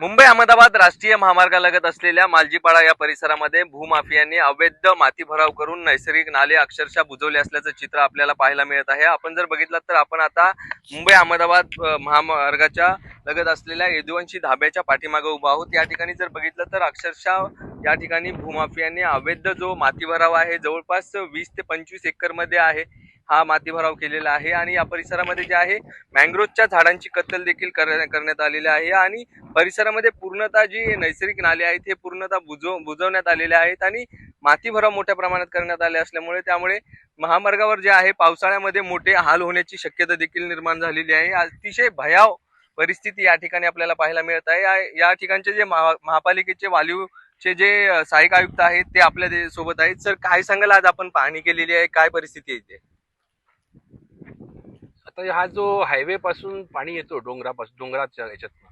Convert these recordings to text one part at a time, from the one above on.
मुंबई अहमदाबाद राष्ट्रीय महामार्गालगत असलेल्या मालजीपाडा या परिसरामध्ये भूमाफियांनी अवैध माती भराव करून नैसर्गिक नाले अक्षरशः बुजवले असल्याचं चित्र आपल्याला पाहायला मिळत आहे. आपण जर बघितलं तर आपण आता मुंबई अहमदाबाद महामार्गाच्या लगत असलेल्या यदुवंशी धाब्याच्या पाठीमागे उभा आहोत. या ठिकाणी जर बघितलं तर अक्षरशः या ठिकाणी भूमाफियांनी अवैध जो माती भराव आहे जवळपास वीस ते पंचवीस एकरमध्ये आहे. हा माती भराव केलेला आहे आणि या परिसरामध्ये जे आहे मँग्रोवच्या झाडांची कत्तल देखील कर- करण्यात आलेली आहे आणि परिसरामध्ये पूर्णतः जी नैसर्गिक नाले आहेत हे पूर्णतः बुजव बुजवण्यात आलेले आहेत आणि माती भराव मोठ्या प्रमाणात करण्यात आले असल्यामुळे त्यामुळे महामार्गावर जे आहे पावसाळ्यामध्ये मोठे हाल होण्याची शक्यता देखील निर्माण झालेली आहे. अतिशय भयाव परिस्थिती या ठिकाणी आपल्याला पाहायला मिळत आहे. या- ठिकाणचे जे महा- महापालिकेचे वालीवचे जे सहायक सहाय्यक आयुक्त आहेत ते आपल्यासोबत आहेत. सर काय सांगाल? आज आपण पाहणी केलेली आहे. काय परिस्थिती आहे ते आता हा जो हायवे पासून पाणी येतो डोंगरापासून डोंगराच्या याच्यातनं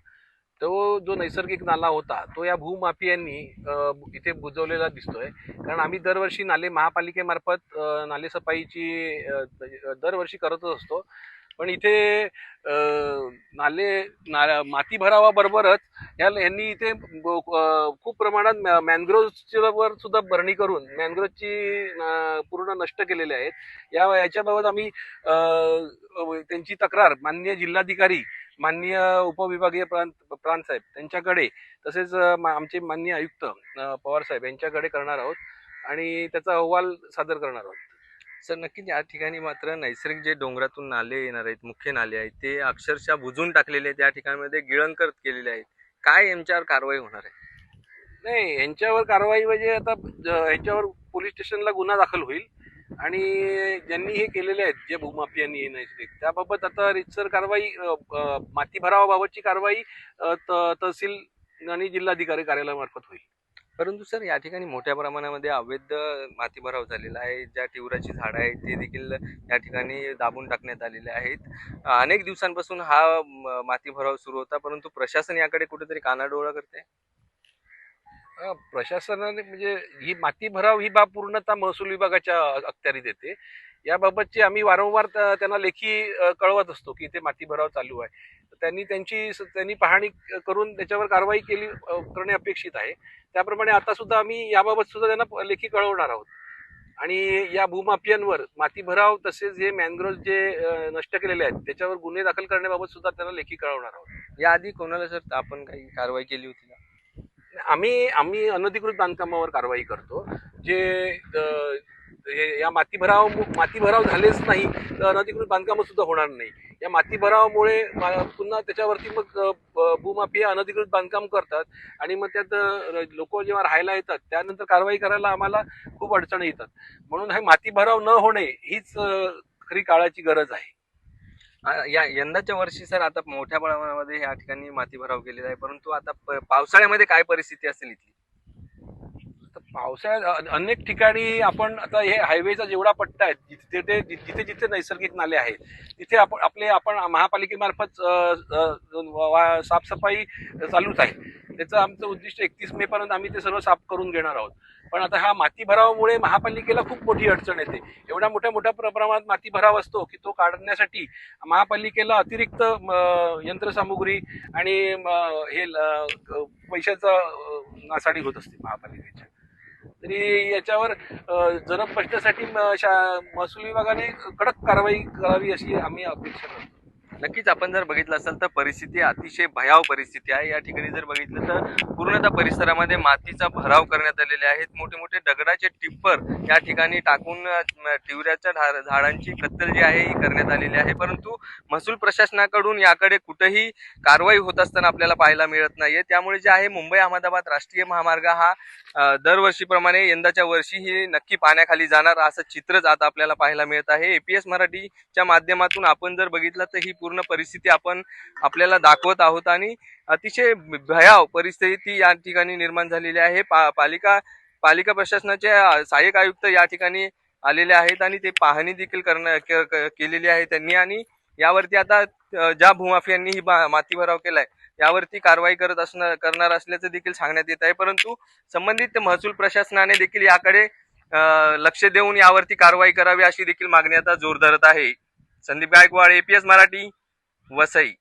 तो जो नैसर्गिक नाला होता तो या भूमाफियांनी इथे बुजवलेला दिसतोय. कारण आम्ही दरवर्षी नाले महापालिकेमार्फत नाले सफाईची दरवर्षी करतच असतो. पण इथे नाले ना माती भरावाबरोबरच या यांनी इथे खूप प्रमाणात मॅ- मॅनग्रोव्हवर सुद्धा भरणी करून मॅनग्रोव्हची पूर्ण नष्ट केलेले आहेत. या याच्याबाबत आम्ही त्यांची तक्रार माननीय जिल्हाधिकारी माननीय उपविभागीय प्रांत प्रांत साहेब त्यांच्याकडे तसेच मा- आमचे माननीय आयुक्त पवार साहेब यांच्याकडे करणार आहोत आणि त्याचा अहवाल सादर करणार आहोत. सर नक्कीच या ठिकाणी मात्र नैसर्गिक जे डोंगरातून नाले येणार आहेत मुख्य नाले आहेत ते अक्षरशः बुजून टाकलेले आहेत या ठिकाणमध्ये गिळंकर केलेले आहेत. काय यांच्यावर कारवाई होणार आहे? नाही यांच्यावर कारवाई म्हणजे आता ज- यांच्यावर पोलीस स्टेशनला गुन्हा दाखल होईल आणि ज्यांनी हे केलेले आहेत जे भूमाफियांनी हे नैसर्गिक त्याबाबत आता रितसर कारवाई माती भरावाबाबतची कारवाई त- तहसील आणि जिल्हाधिकारी कार्यालयामार्फत होईल. परंतु सर या ठिकाणी मोठ्या प्रमाणामध्ये अवैध माती भराव झालेला आहे. ज्या तिवराची झाडं आहेत ते देखील या ठिकाणी दाबून टाकण्यात आलेले आहेत. अनेक दिवसांपासून हा माती भराव सुरू होता परंतु प्रशासन याकडे कुठेतरी कानाडोळा करते प्रशासनाने म्हणजे ही माती भराव ही बाब पूर्णतः महसूल विभागाच्या अखत्यारीत येते. याबाबतची आम्ही वारंवार त्यांना लेखी कळवत असतो की इथे माती भराव चालू आहे. त्यांनी त्यांची त्यांनी पाहणी करून त्याच्यावर कारवाई केली करणे अपेक्षित आहे. त्याप्रमाणे आता सुद्धा आम्ही याबाबत सुद्धा त्यांना लेखी कळवणार आहोत. आणि या भूमाफियांवर माती भराव तसेच हे मॅनग्रोव्ह जे नष्ट केलेले आहेत त्याच्यावर गुन्हे दाखल करण्याबाबत सुद्धा त्यांना लेखी कळवणार आहोत. याआधी कोणाला सर आपण काही कारवाई केली होती आम्ही आम्ही अनधिकृत बांधकामावर कारवाई करतो. जे हे- या माती भराव माती भराव झालेच नाही तर अनधिकृत बांधकाम सुद्धा होणार नाही. या माती भरावामुळे पुन्हा त्याच्यावरती मग भूमाफिया अनधिकृत बांधकाम करतात. आणि मग त्यात लोक जेव्हा राहायला येतात त्यानंतर कारवाई करायला आम्हाला खूप अडचणी येतात. म्हणून हे माती भराव न होणे हीच खरी काळाची गरज आहे. या यंदाच्या वर्षी सर आता मोठ्या प्रमाणामध्ये या ठिकाणी माती भराव केलेला आहे. परंतु आता प- पावसाळ्यामध्ये काय परिस्थिती असेल इथली? पावसाळ्यात अनेक ठिकाणी आपण आता हे हायवेचा जेवढा पट्टा आहे जिथे ते जिथे जिथे नैसर्गिक नाले आहेत तिथे आपण आपले आपण महापालिकेमार्फत वा- साफसफाई चालूच आहे. त्याचं आमचं उद्दिष्ट एकतीस मे पर्यंत आम्ही ते सर्व साफ करून घेणार आहोत. पण आता हा माती भरावामुळे महापालिकेला खूप मोठी अडचण येते. एवढ्या मोठ्या मोठ्या प्र- प्रमाणात माती भराव असतो की तो काढण्यासाठी महापालिकेला अतिरिक्त म, यंत्रसामुग्री आणि म, हे ल- पैशाचा नासाडी होत असते महापालिके तरी याच्यावर जरब बसण्यासाठी महसूल विभागाने कडक कारवाई करावी अशी आम्ही अपेक्षा करतो. नक्कीच आपण जर बघितलं असेल तर परिस्थिती अतिशय भयाव परिस्थिती आहे. या ठिकाणी जर बघितलं तर पूर्णतः परिसरामध्ये मातीचा भराव करण्यात आलेले आहेत. मोठे मोठे दगडाचे टिप्पर या ठिकाणी टाकून टिवऱ्याच्या झाडांची कत्तल जी आहे ही करण्यात आलेली आहे. परंतु महसूल प्रशासनाकडून याकडे कुठेही कारवाई होत असताना आपल्याला पाहायला मिळत नाहीये. त्यामुळे जे आहे मुंबई अहमदाबाद राष्ट्रीय महामार्ग हा दरवर्षीप्रमाणे यंदाच्या वर्षी ही नक्की पाण्याखाली जाणार असं चित्रच आता आपल्याला पाहायला मिळत आहे. एपीएस मराठीच्या माध्यमातून आपण जर बघितलं तर ही पूर्ण परिस्थिती आपण आपल्याला दाखवत आहोत आणि अतिशय भयाव परिस्थिती या ठिकाणी निर्माण झालेली आहे. पा पालिका पालिका प्रशासनाचे सहाय्यक आयुक्त या ठिकाणी आलेले आहेत आणि ते पाहणी देखील करणं केलेली आहे त्यांनी आणि यावरती आता ज्या भूमाफियांनी ही माती भराव केलाय यावरती कारवाई करत असणार करणार असल्याचं देखील सांगण्यात येत आहे. परंतु संबंधित महसूल प्रशासनाने देखील याकडे लक्ष देऊन यावरती कारवाई करावी अशी देखील मागणी आता जोर धरत आहे. संदीप गायकवाड एपीएस मराठी वसई.